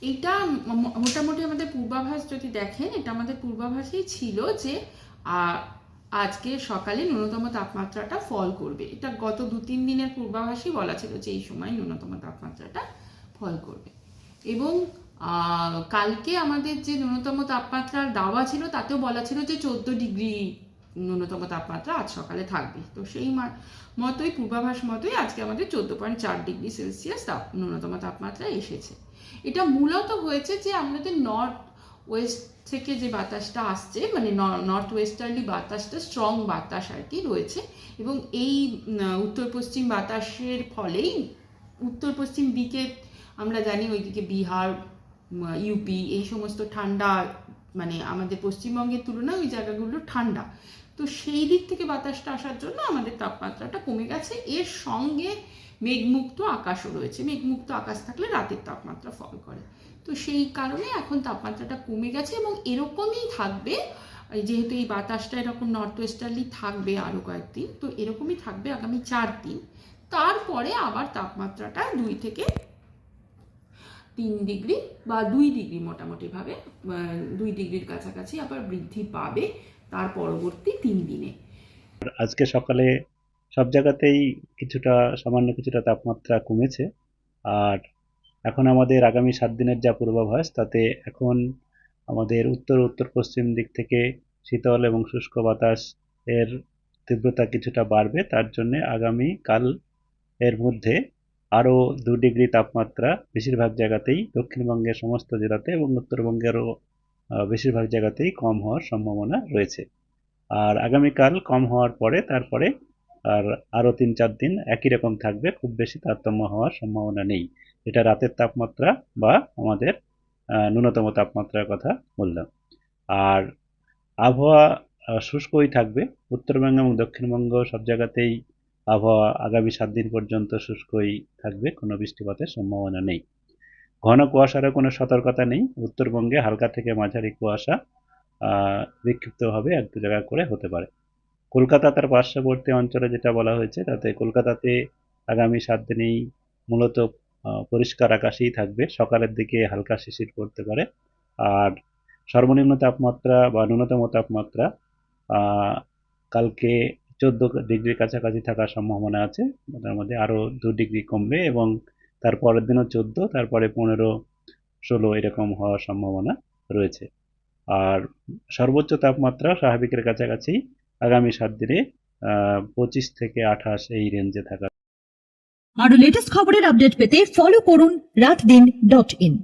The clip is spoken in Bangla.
এটা মোটামুটি আমাদের পূর্বাভাস যদি দেখেন, এটা আমাদের পূর্বাভাসেই ছিল যে আজকে সকালে ন্যূনতম তাপমাত্রাটা ফল করবে। এটা গত দু, তিন দিনের পূর্বাভাসই বলা ছিল যে, এই সময় ন্যূনতম তাপমাত্রাটা ফল করবে। এবং কালকে আমাদের যে ন্যূনতম তাপমাত্রার দাওয়া ছিল, তাতেও বলা ছিল যে, চোদ্দ ডিগ্রি ন্যূনতম তাপমাত্রা আজ সকালে থাকবে। তো সেই মতোই, পূর্বাভাস মতোই আজকে আমাদের চোদ্দ পয়েন্ট চার ডিগ্রি সেলসিয়াস তাপ ন্যূনতম তাপমাত্রা এসেছে। এটা মূলত হয়েছে যে আমাদের নর্থ ওয়েস্ট থেকে যে বাতাসটা আসছে মানে নর্থ ওয়েস্টার্লি বাতাসটা স্ট্রং বাতাস আর কি রয়েছে এবং এই উত্তর পশ্চিম বাতাসের ফলেই উত্তর পশ্চিম দিকে আমরা জানি, ওইদিকে বিহার ইউপি এই সমস্ত ঠান্ডা মানে আমাদের পশ্চিমবঙ্গের তুলনায় ওই জায়গাগুলো ঠান্ডা। তো সেই দিক থেকে বাতাসটা আসার জন্য আমাদের তাপমাত্রাটা কমে গেছে। এর সঙ্গে মেঘমুক্ত আকাশও রয়েছে। মেঘমুক্ত আকাশ থাকলে রাতের তাপমাত্রা ফল করে। তো সেই কারণে এখন তাপমাত্রাটা কমে গেছে এবং এরকমই থাকবে। যেহেতু এই বাতাসটা এরকম নর্থ ওয়েস্টার্লি থাকবে আরও কয়েকদিন, তো এরকমই থাকবে আগামী চার দিন। তারপরে আবার তাপমাত্রাটা দুই থেকে তিন ডিগ্রি বা দুই ডিগ্রি মোটামুটিভাবে দুই ডিগ্রির কাছাকাছি আবার বৃদ্ধি পাবে তার পরবর্তী তিন দিনে। আজকে সকালে সব জায়গাতেই কিছুটা, সামান্য কিছুটা তাপমাত্রা কমেছে। আর এখন আমাদের আগামী সাত দিনের যা পূর্বাভাস, তাতে এখন আমাদের উত্তর উত্তর পশ্চিম দিক থেকে শীতল এবং শুষ্ক বাতাস এর তীব্রতা কিছুটা বাড়বে। তার জন্য আগামী কাল এর মধ্যে আরও দু ডিগ্রি তাপমাত্রা বেশিরভাগ জায়গাতেই দক্ষিণবঙ্গের সমস্ত জেলাতে এবং উত্তরবঙ্গেরও বেশিরভাগ জায়গাতেই কম হওয়ার সম্ভাবনা রয়েছে। আর আগামীকাল কম হওয়ার পরে তারপরে আর আরও তিন চার দিন একই রকম থাকবে, খুব বেশি তারতম্য হওয়ার সম্ভাবনা নেই। এটা রাতের তাপমাত্রা বা আমাদের ন্যূনতম তাপমাত্রার কথা বললাম। আর আবহাওয়া শুষ্কই থাকবে। উত্তরবঙ্গ এবং দক্ষিণবঙ্গ সব জায়গাতেই আবহাওয়া আগামী সাত দিন পর্যন্ত শুষ্কই থাকবে, কোনো বৃষ্টিপাতের সম্ভাবনা নেই। ঘন কুয়াশারও কোনো সতর্কতা নেই। উত্তরবঙ্গে হালকা থেকে মাঝারি কুয়াশা বিক্ষিপ্তভাবে এক দু জায়গা করে হতে পারে। কলকাতা তার পার্শ্ববর্তী অঞ্চলে যেটা বলা হয়েছে, তাতে কলকাতাতে আগামী সাত দিনেই মূলত পরিষ্কার আকাশেই থাকবে। সকালের দিকে হালকা শিশির পড়তে পারে। আর সর্বনিম্ন তাপমাত্রা বা ন্যূনতম তাপমাত্রা কালকে চোদ্দ ডিগ্রির কাছাকাছি থাকার সম্ভাবনা আছে। তার মধ্যে আরও দু ডিগ্রি কমবে এবং তার পরের দিনও চোদ্দ, তারপরে পনেরো, ষোলো এরকম হওয়ার সম্ভাবনা রয়েছে। আর সর্বোচ্চ তাপমাত্রা স্বাভাবিকের কাছাকাছি আগামী সাত দিনে পঁচিশ থেকে আঠাশ এই রেঞ্জে থাকা। আরও লেটেস্ট খবরের আপডেট পেতে ফলো করুন রাত দিন ডট ইন